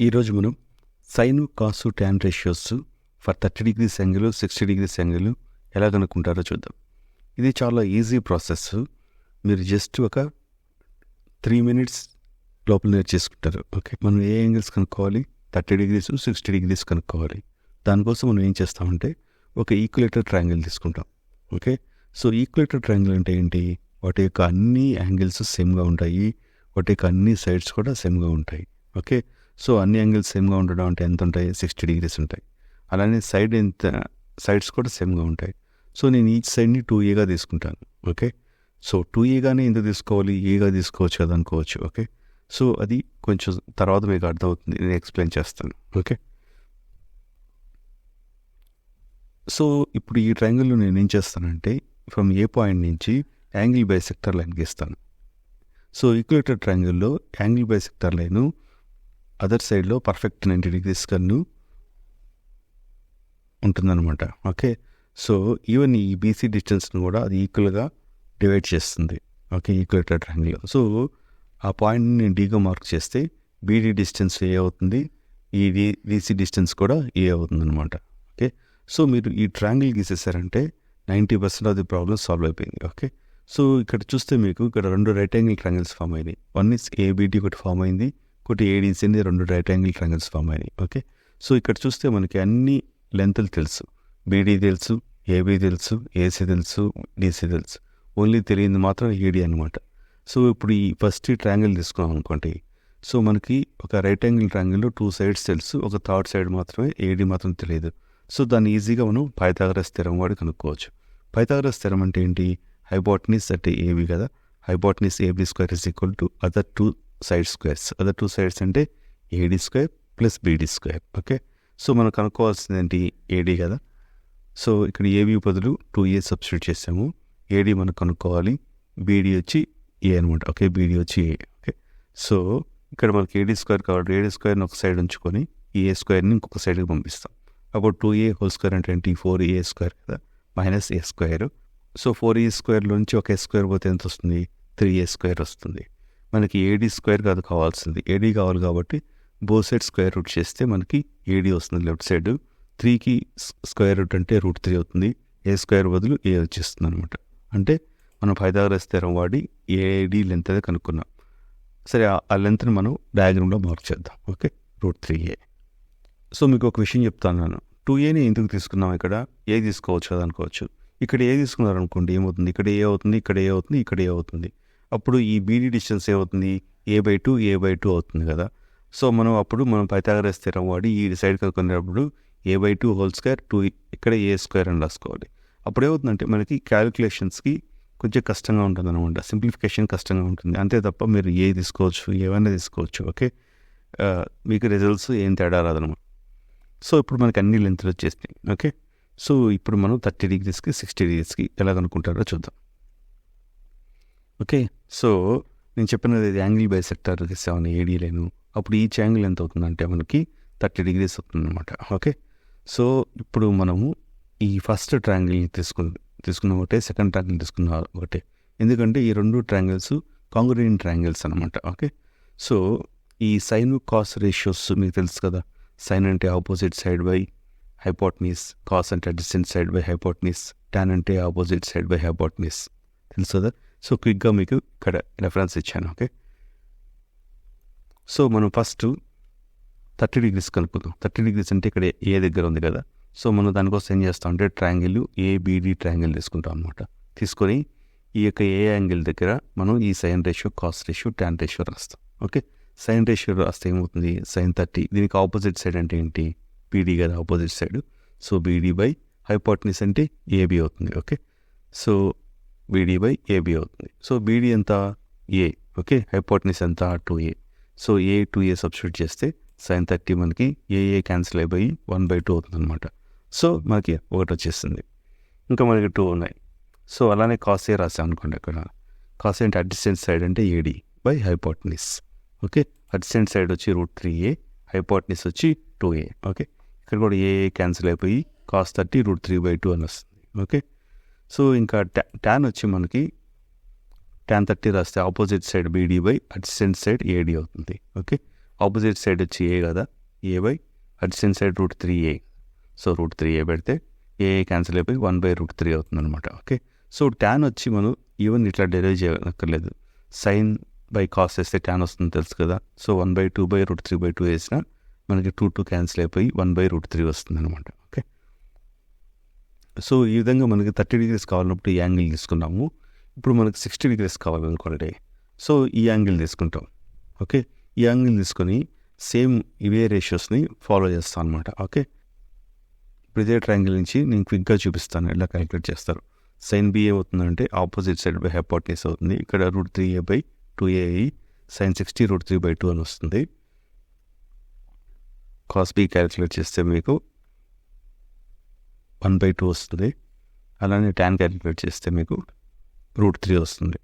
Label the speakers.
Speaker 1: ఈరోజు మనం sine cos tan ratios for thirty degrees angle sixty degrees angle ఎలా కనుక్కుంటారో చూద్దాం. ఇది చాలా ఈజీ ప్రాసెస్ మీరు జస్ట్ ఒక త్రీ మినిట్స్ లోపల నేర్చేసుకుంటారు ఓకే మనం ఏ యాంగిల్స్ కనుక్కోవాలి? థర్టీ డిగ్రీస్ సిక్స్టీ డిగ్రీస్ కనుక్కోవాలి. దానికోసం మనం ఏం చేస్తామంటే ఒక ఈక్యులేటర్ ట్రయాంగిల్ తీసుకుంటాం. ఓకే సో ఈక్యులేటర్ ట్రయాంగిల్ అంటే ఏంటి? వాటి యొక్క అన్ని యాంగిల్స్ సేమ్గా ఉంటాయి. వాటి యొక్క అన్ని సైడ్స్ కూడా సేమ్గా ఉంటాయి. ఓకే సో అన్ని యాంగిల్స్ సేమ్గా ఉండడం అంటే ఎంత ఉంటాయి సిక్స్టీ డిగ్రీస్ ఉంటాయి. అలానే సైడ్ ఎంత సైడ్స్ కూడా సేమ్గా ఉంటాయి. సో నేను ఈచ్ సైడ్ని టూ ఏగా తీసుకుంటాను. ఓకే? సో టూ ఏగానే ఎంత తీసుకోవాలి? ఏగా తీసుకోవచ్చు కదా అనుకోవచ్చు. ఓకే? సో అది కొంచెం తర్వాత మీకు అర్థమవుతుంది. నేను ఎక్స్ప్లెయిన్ చేస్తాను. ఓకే? సో ఇప్పుడు ఈ ట్రయాంగిల్లో నేను ఏం చేస్తానంటే ఫ్రమ్ ఏ పాయింట్ నుంచి యాంగిల్ బై సెక్టర్ లైన్ గీస్తాను సో ఈక్యులేటర్ ట్రయాంగిల్లో angle bisector line other సైడ్లో పర్ఫెక్ట్ నైంటీ డిగ్రీస్ కన్ను ఉంటుందన్నమాట. ఓకే? సో ఈవెన్ ఈ బీసీ డిస్టెన్స్ను కూడా అది ఈక్వల్గా డివైడ్ చేస్తుంది. ఓకే? ఈక్వల్ ట్రాంగిల్ సో ఆ పాయింట్ని నేను డీగా మార్క్ చేస్తే బీడీ డిస్టెన్స్ ఏ అవుతుంది. ఈ బీసీ డీసీ డిస్టెన్స్ కూడా ఏ అవుతుంది అనమాట ఓకే? సో మీరు ఈ triangle గీసేసారంటే ninety percent of the problem solve అయిపోయింది. ఓకే? సో ఇక్కడ చూస్తే మీకు ఇక్కడ రెండు రైట్ యాంగిల్ ట్రాంగిల్స్ ఫామ్ అయినాయి. వన్ ఇస్ ఏబిడి ఒకటి ఫామ్ అయింది. ఒకటి ఏడీసీ అనేది రెండు రైట్ యాంగిల్ ట్రయాంగిల్స్ ఫామ్ అయినాయి. ఓకే? సో ఇక్కడ చూస్తే మనకి అన్ని లెంత్లు తెలుసు. బీడీ తెలుసు ఏబీ తెలుసు ఏసీ తెలుసు డీసీ తెలుసు. ఓన్లీ తెలియంది మాత్రం ఈడీ అనమాట సో ఇప్పుడు ఈ ఫస్ట్ ట్రయాంగిల్ తీసుకున్నాం అనుకోండి. సో మనకి ఒక రైట్ యాంగిల్ ట్రయాంగిల్లో టూ సైడ్స్ తెలుసు ఒక థర్డ్ సైడ్ మాత్రమే ఏడీ మాత్రం తెలియదు. సో దాన్ని ఈజీగా మనం పైథాగరస్ స్థిరం వాడి కనుక్కోవచ్చు. పైథాగరస్ స్థిరం అంటే ఏంటి? హైబాట్నిస్ అంటే ఏబీ కదా? Hypotenuse AB square is equal to other two side squares. Other two sides అంటే AD square plus BD square. Okay? So మనం కనుక్కోవాల్సింది ఏంటి ఏడీ కదా? సో ఇక్కడ ఏబీ బదులు టూ ఏ సబ్స్టిట్యూట్ చేసాము. ఏడీ మనం కనుక్కోవాలి. బీడీ వచ్చి ఏ అనమాట ఓకే? బీడీ వచ్చి ఏ ఓకే? సో ఇక్కడ మనకి ఏడీ స్క్వేర్ కాబట్టి ఏడీ స్క్వేర్ని ఒక సైడ్ ఉంచుకొని ఏ స్క్వేర్ని ఇంకొక సైడ్కి పంపిస్తాం. అప్పుడు టూ ఏ హోల్ స్క్వేర్ అంటే ఏంటి? ఫోర్ ఏ స్క్వేర్ కదా? Minus A square so four A స్క్వేర్లో నుంచి ఒక ఏ స్క్వేర్ పోతే ఎంత వస్తుంది? త్రీ ఏ స్క్వేర్ వస్తుంది. మనకి ఏడీ స్క్వేర్ కాదు కావాల్సింది. ఏడీ కావాలి కాబట్టి బో సైడ్ స్క్వేర్ రూట్ చేస్తే మనకి ఏడీ వస్తుంది లెఫ్ట్ సైడ్ త్రీకి స్క్వేర్ రూట్ అంటే రూట్ త్రీ అవుతుంది. ఏ స్క్వేర్ బదులు ఏ వచ్చేస్తుంది అనమాట అంటే మనం పైదాగరస్ స్థిరం వాడి ఏడీ లెంత్ అనేది కనుక్కున్నాం. సరే ఆ లెంత్ని మనం డయాగ్రామ్లో మార్క్ చేద్దాం. Okay? Root three A so మీకు ఒక విషయం చెప్తాను నేను టూ ఏని ఎందుకు తీసుకున్నాం ఇక్కడ? ఏ తీసుకోవచ్చు కదా అనుకోవచ్చు. ఇక్కడ ఏ తీసుకున్నారు అనుకోండి ఏమవుతుంది? ఇక్కడ ఏ అవుతుంది ఇక్కడ ఏ అవుతుంది ఇక్కడ ఏ అవుతుంది. అప్పుడు ఈ బీడీ డిస్టెన్స్ ఏమవుతుంది? A by two A by two అవుతుంది కదా. సో మనం అప్పుడు మనం పైతాగరస్ స్థిరం వాడి ఈ side కనుక్కునేటప్పుడు A by two whole square two ఇక్కడ ఏ స్క్వేర్ అని రాసుకోవాలి. అప్పుడు ఏమవుతుందంటే మనకి క్యాలిక్యులేషన్స్కి కొంచెం కష్టంగా ఉంటుంది అనమాట సింప్లిఫికేషన్ కష్టంగా ఉంటుంది. అంతే తప్ప మీరు ఏ తీసుకోవచ్చు? ఏమైనా తీసుకోవచ్చు. ఓకే? మీకు రిజల్ట్స్ ఏం తేడా రాదనమాట సో ఇప్పుడు మనకి అన్ని లెంత్లు వచ్చేసినాయి. ఓకే? సో ఇప్పుడు మనం థర్టీ డిగ్రీస్కి సిక్స్టీ డిగ్రీస్కి ఎలా కనుక్కుంటారో చూద్దాం. ఓకే. సో నేను చెప్పినది angle bisector seven AD line. అప్పుడు ఈచ్ యాంగిల్ ఎంత అవుతుందంటే మనకి థర్టీ డిగ్రీస్ అవుతుందన్నమాట. ఓకే. సో ఇప్పుడు మనము ఈ ఫస్ట్ ట్రాంగిల్ని తీసుకు తీసుకున్న ఒకటే సెకండ్ ట్రాంగిల్ తీసుకున్న ఒకటే. ఎందుకంటే ఈ రెండు ట్రాంగిల్స్ కాంగ్రీన్ ట్రాంగిల్స్ అనమాట ఓకే. సో ఈ సైన్ కాస్ రేషియోస్ మీకు తెలుసు కదా? సైన్ అంటే opposite side by hypotenuse cos అంటే distant side by hypotenuse tan అంటే ఆపోజిట్ సైడ్ బై హైపోట్నీస్. తెలుసు కదా? సో క్విక్గా మీకు ఇక్కడ రెఫరెన్స్ ఇచ్చాను ఓకే సో మనం ఫస్ట్ థర్టీ డిగ్రీస్ కనుక్కుందాం. థర్టీ డిగ్రీస్ అంటే ఇక్కడ ఏ దగ్గర ఉంది కదా? సో మనం దానికోసం ఏం చేస్తాం అంటే ట్రయాంగిల్ ఏబిడి ట్రయాంగిల్ తీసుకుంటాం అనమాట తీసుకొని ఈ యొక్క ఏ యాంగిల్ దగ్గర మనం ఈ sine ratio cos ratio tan ratio రాస్తాం ఓకే సైన్ రేషియో రాస్తే ఏమవుతుంది? సైన్ థర్టీ దీనికి ఆపోజిట్ సైడ్ అంటే ఏంటి? బీడీ కదా opposite side so BD by hypotenuse అంటే ఏబి అవుతుంది okay so BD by AB అవుతుంది. సో బీడీ ఎంత? ఏ ఓకే హైపోటనిస్ ఎంత? Two A so A two A substitute చేస్తే సైన్ థర్టీ మనకి ఏఏ క్యాన్సిల్ అయిపోయి వన్ బై టూ అవుతుంది అనమాట సో మనకి ఒకటి వచ్చేస్తుంది. ఇంకా మనకి టూ ఉన్నాయి. సో అలానే కాసే రాసాం అనుకోండి అక్కడ. కాసే అంటే అడ్జస్టెంట్ సైడ్ అంటే AD by hypotenuse okay adjacent side వచ్చి రూట్ త్రీ ఏ హైపోటనిస్ వచ్చి టూ ఏ ఓకే ఇక్కడ కూడా ఏఏ ఏ క్యాన్సిల్ అయిపోయి cos thirty root three by two అని వస్తుంది. ఓకే సో ఇంకా ట్యా ట్యాన్ వచ్చి మనకి ట్యాన్ థర్టీ రాస్తే opposite side BD by adjacent side AD అవుతుంది. ఓకే ఆపోజిట్ సైడ్ వచ్చి ఏ కదా? A by adjacent side root three A so root three A పెడితే ఏ క్యాన్సిల్ అయిపోయి వన్ బై రూట్ త్రీ అవుతుంది అనమాట ఓకే సో ట్యాన్ వచ్చి మనం ఈవెన్ ఇట్లా డెరైవ్ చేయక్కర్లేదు. సైన్ బై కాస్ వేస్తే ట్యాన్ వస్తుంది తెలుసు కదా? So one by two by root three by two వేసినా మనకి టూ టూ క్యాన్సిల్ అయిపోయి వన్ బై రూట్ త్రీ వస్తుంది అనమాట సో ఈ విధంగా మనకి థర్టీ డిగ్రీస్ కావాలన్నప్పుడు ఈ యాంగిల్ తీసుకున్నాము. ఇప్పుడు మనకి సిక్స్టీ డిగ్రీస్ కావాలనుకోండి. సో ఈ యాంగిల్ తీసుకుంటాం. ఓకే? ఈ యాంగిల్ తీసుకొని సేమ్ ఇవే రేషియోస్ని ఫాలో చేస్తాను అనమాట ఓకే? ఇప్పుడు ఇదే ట్రయాంగిల్ నుంచి నేను క్విక్గా చూపిస్తాను. ఎలా క్యాలిక్యులేట్ చేస్తారు? సైన్ బి ఏమవుతుందంటే ఆపోజిట్ సైడ్ బై హెపాటేస్ అవుతుంది. ఇక్కడ root three A by two A sine sixty root three by two అని వస్తుంది. కాస్ బి క్యాలిక్యులేట్ చేస్తే మీకు వన్ బై టూ వస్తుంది. అలానే ట్యాన్ క్యాలిక్యులేట్ చేస్తే మీకు రూట్ త్రీ వస్తుంది.